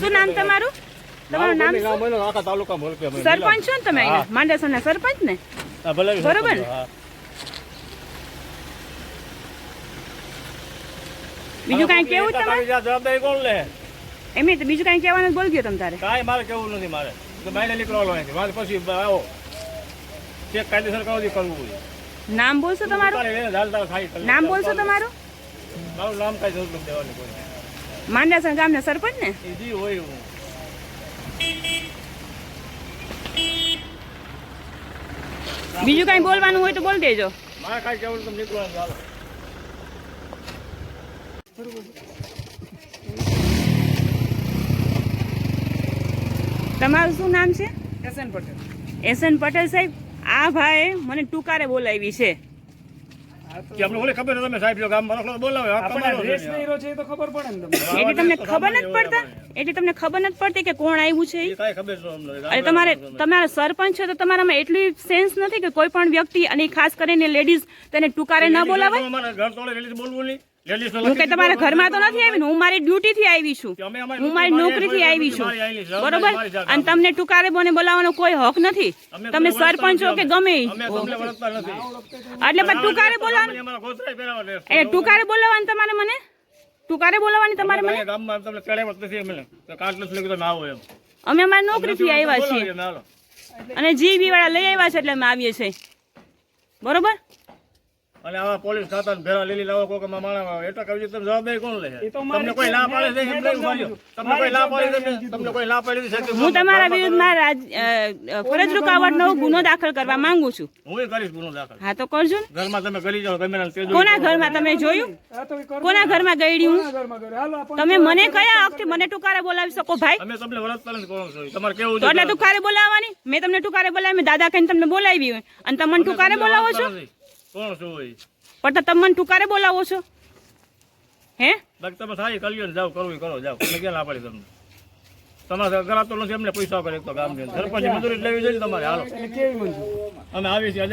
શું નામ તમારું? તમારું નામ. સરપંચ છો ને તમે સરપંચ બરોબર? બીજું કાંઈ કેવું તમારે? જવાબદારી કોણ લે? એમ તો બીજું કાંઈ કહેવાનું બોલ ગયો તમ તારે. કાંઈ મારે કેવું નથી મારે. તો બાઈને નીકળવાનું અહીંથી. મારે પછી આવો. ચેક કાયદેસર કરવા કરવું. નામ બોલશો તમારું? નામ બોલશો તમારું? મારું નામ કાંઈ જરૂર નથી દેવાની કોઈ. માંડેસર ગામના સરપંચ ને જી હોય એવું. બીજું કાંઈ બોલવાનું હોય તો બોલ દેજો. મારે કાંઈ કેવું નથી, નીકળવાનું ચાલો. તમારું શું નામ છે? એસએન પટેલ. એસન પટેલ સાહેબ આ ભાઈ મને ટુકારે બોલાવી છે. કે અમને ઓલે ખબર તમે સાહેબ જો ગામ રખડો બોલાવે આપણને તમારો છે ડ્રેસ નહીં રહ્યો છે એ તો ખબર પડે ને તમને. એટલે તમને ખબર નથી પડતા? એટલે તમને ખબર નથી પડતી કે કોણ આવ્યું છે એ? કાઈ ખબર છે અમને. અને તમારે તમારા સરપંચ છે તો તમારામાં એટલી સેન્સ નથી કે કોઈ પણ વ્યક્તિ અને ખાસ કરીને લેડીઝ તેને ટુકારે ન બોલાવે અમારા ઘર તોડે લેડીઝ બોલવું નહીં. હું કઈ તમારા ઘરમાં તો નથી આવી હું મારી ડ્યુટી થી આવી છું. કે હું મારી નોકરી થી આવી છું. બરોબર? અને તમને ટુકારે બોને બોલાવવાનો કોઈ હક નથી? તમે સરપંચ કે ગમે એટલે પણ ટુકારે બોલાવવાનું. એટલે ટુકારે બોલાવવાનું તમારે મને? ટુકારે બોલાવવાની તમારે મને? ગામમાં તમને ચડાવ્યા નથી અમે. તો નથી લખ્યું તમે આવો એમ. અમે અમારી નોકરી થી આવ્યા છીએ. અને જીવી વાળા લઈ આવ્યા છે એટલે અમે આવીએ છીએ. બરોબર? અને આવા પોલીસ ખાતા ભેરા લીલી લાવો કોક માણા એટલા કહ્યું તમે જવાબદારી કોણ લે? તમને કોઈ ના પાડે છે તમને કોઈ ના પાડી છે તમને કોઈ ના પાડી છે હું તમારા વિરુદ્ધમાં ફરજ રૂકાવટનો ગુનો દાખલ કરવા માંગુ છું. હું કરીશ ગુનો દાખલ. હા તો કરજો ને. ઘરમાં તમે કરી જાઓ તમે ના તેજો કોના ઘરમાં તમે જોયું? આ તો એ કરો. કોના ઘરમાં ગઈ હું? તમે મને કયા હકથી મને ટુકારે બોલાવી શકો ભાઈ? અમે તમને વળતતા પાલન કોણ છો? તમારે કેવું તો એટલે ટુકારે બોલાવવાની? મેં તમને ટુકારે બોલાવી મેં દાદા કહીને તમને બોલાવી અને તમને મને ટુકારે બોલાવો છો? કોણ છો હોય પણ તમે મને ટુકારે બોલાવો છો. હે? બાકી તમે સારી કરી ને જાઓ કરવું એ કરો જાવ અમે ક્યાં ના પાડી તમને? તમારે કરાતો નથી એમને પૈસા કરે એક તો ગામ સરપંચ મજૂરી લેવી જોઈએ તમારે હાલો. કેવી મંજૂર? અમે આવી છીએ